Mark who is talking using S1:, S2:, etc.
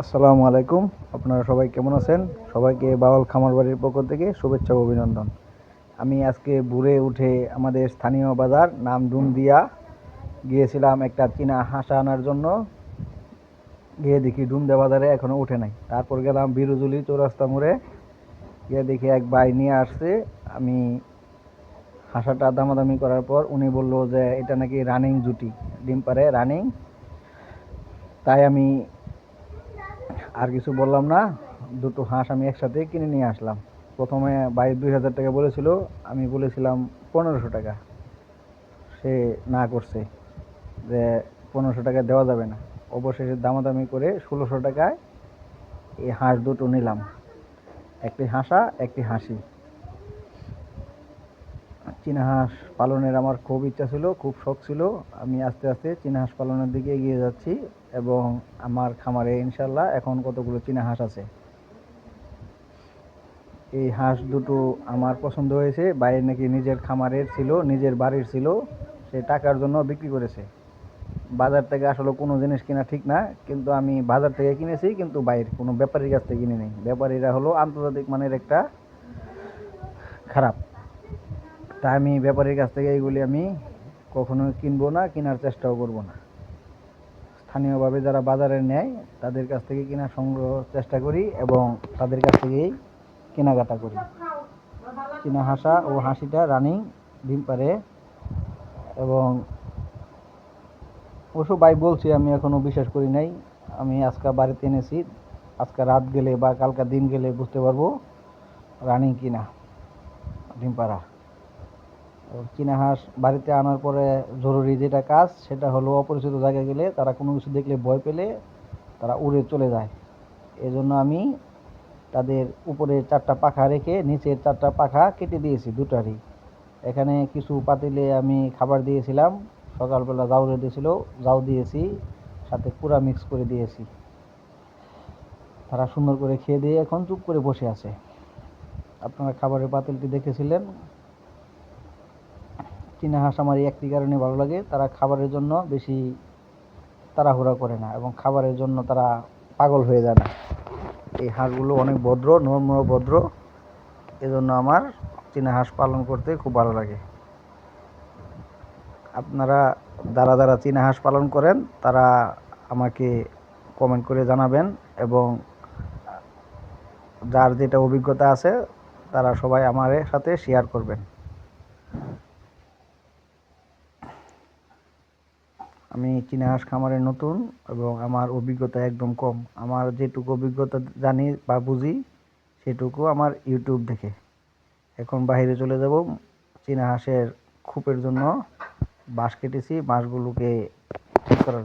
S1: আসসালামু আলাইকুম। আপনারা সবাই কেমন আছেন? সবাইকে বাওয়াল খামার বাড়ির পক্ষ থেকে শুভেচ্ছা অভিনন্দন। আমি আজকে ভোরে উঠে আমাদের স্থানীয় বাজার, নাম ডুমদিয়া গিয়েছিলাম একটা চীনা হাঁস আনার জন্য। গিয়ে দেখি ডুমদিয়া বাজারে এখনও উঠে নাই। তারপর গেলাম বিরুজুলি চৌরাস্তা মোড়ে। গিয়ে দেখি এক ভাই নিয়ে আসছে। আমি হাঁসাটা দামাদামি করার পর উনি বলল যে, এটা নাকি রানিং জুটি। ডিম পারে রানিং তাই আমি আর কিছু বললাম না, দুটো হাঁস আমি একসাথে কিনে নিয়ে আসলাম। প্রথমে বাইরে দুই হাজার টাকা বলেছিল, আমি বলেছিলাম পনেরোশো টাকা। সে না করছে, যে পনেরোশো টাকা দেওয়া যাবে না। অবশেষে দামাদামি করে ষোলোশো টাকায় এই হাঁস দুটো নিলাম। একটি হাঁসা, একটি হাসি। চীনা হাঁস পালনের আমার খুব ইচ্ছা ছিল, খুব শখ ছিল। আমি আস্তে আস্তে চীনা হাঁস পালনের দিকে এগিয়ে যাচ্ছি এবং আমার খামারে ইনশাল্লাহ এখন কতগুলো চীনা হাঁস আছে। এই হাঁস দুটো আমার পছন্দ হয়েছে, বাইরে নাকি নিজের খামারের ছিল, নিজের বাড়ির ছিল, সে টাকার জন্য বিক্রি করেছে। বাজার থেকে আসলে কোনো জিনিস কিনা ঠিক না, কিন্তু আমি বাজার থেকে কিনেছি, কিন্তু বাইরে কোনো ব্যাপারীর কাছ থেকে কিনে নেই ব্যাপারীরা হলো আন্তর্জাতিক মানের একটা খারাপ। তাই আমি ব্যাপারীর কাছ থেকে এইগুলি আমি কখনো কিনবো না, কেনার চেষ্টাও করব না। স্থানীয়ভাবে যারা বাজারে নেয়, তাদের কাছ থেকে কেনা সংগ্রহ চেষ্টা করি এবং তাদের কাছ থেকেই কেনাকাটা করি। চীনা হাসা ও হাসিটা রানিং, ডিম পারে এবং অবশ্য ভাই বলছি, আমি এখনও বিশ্বাস করি নাই। আমি আজকে বাড়িতে এনেছি। আজকে রাত গেলে বা কালকা দিন গেলে বুঝতে পারব রানিং কিনা, ডিম পাড়া। চীনা হাঁস বাড়িতে আনার পরে জরুরি যেটা কাজ, সেটা হলো অপরিচিত জায়গায় গেলে তারা কোনো কিছু দেখলে ভয় পেলে তারা উড়ে চলে যায়। এজন্য আমি তাদের উপরে চারটা পাখা রেখে নিচের চারটা পাখা কেটে দিয়েছি দুটারই। এখানে কিছু পাতিলে আমি খাবার দিয়েছিলাম, সকালবেলা জাউ দিয়েছিল জাউ দিয়েছি, সাথে পুরা মিক্স করে দিয়েছি। তারা সুন্দর করে খেয়ে দিয়ে এখন চুপ করে বসে আছে। আপনারা খাবারের পাতিলটি দেখেছিলেন? চীনা হাঁস আমার এই একটি কারণে ভালো লাগে। তারা খাবারের জন্য বেশি তাড়াহুড়া করে না এবং খাবারের জন্য তারা পাগল হয়ে যায় না। এই হাঁসগুলো অনেক ভদ্র নম্র ভদ্র। এজন্য আমার চীনা হাঁস পালন করতে খুব ভালো লাগে। আপনারা যারা যারা চীনা হাঁস পালন করেন, তারা আমাকে কমেন্ট করে জানাবেন এবং যার যেটা অভিজ্ঞতা আছে, তারা সবাই আমার সাথে শেয়ার করবেন। আমি চীনা হাঁস খামারে নতুন এবং আমার অভিজ্ঞতা একদম কম। আমার যেটুকু অভিজ্ঞতা জানি বা বুঝি, সেটুকু আমার ইউটিউব দেখে। এখন বাইরে চলে যাব চীনা হাঁসের খুপের জন্য। বাঁশ কেটেছি বাঁশগুলোকে ঠিক করার।